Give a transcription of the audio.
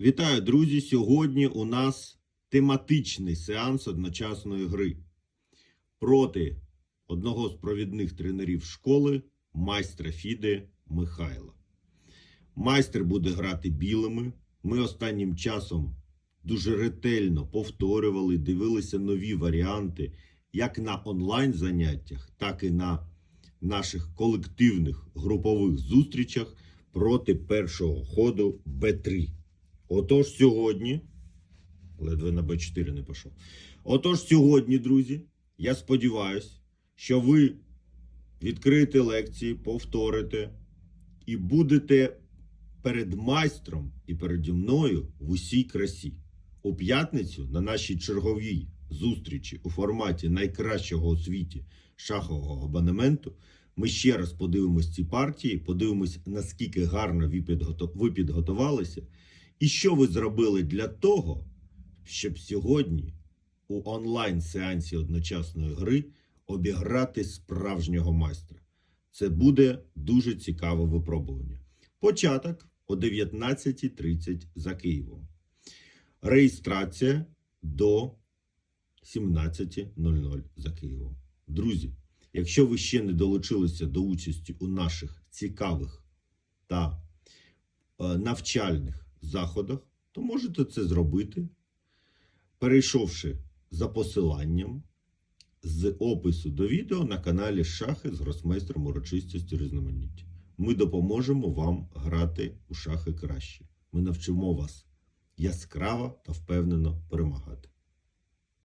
Вітаю, друзі! Сьогодні у нас тематичний сеанс одночасної гри проти одного з провідних тренерів школи, майстра Фіде Михайла. Майстер буде грати білими. Ми останнім часом дуже ретельно повторювали, дивилися нові варіанти як на онлайн заняттях, так і на наших колективних групових зустрічах проти першого ходу Б3. Отож сьогодні, ледве на Б4 не пішов. Отож сьогодні, друзі, я сподіваюся, що ви відкриєте лекції, повторите і будете перед майстром і переді мною в усій красі. У п'ятницю на нашій черговій зустрічі у форматі найкращого у світі шахового абонементу ми ще раз подивимось ці партії, подивимось, наскільки гарно ви підготувалися, і що ви зробили для того, щоб сьогодні у онлайн-сеансі одночасної гри обіграти справжнього майстра. Це буде дуже цікаве випробування. Початок о 19.30 за Києвом. Реєстрація до 17.00 за Києвом. Друзі, якщо ви ще не долучилися до участі у наших цікавих та е, навчальних заходах, то можете це зробити, перейшовши за посиланням з опису до відео на каналі Шахи з гросмейстром урочистості різноманіття. Ми допоможемо вам грати у шахи краще. Ми навчимо вас яскраво та впевнено перемагати.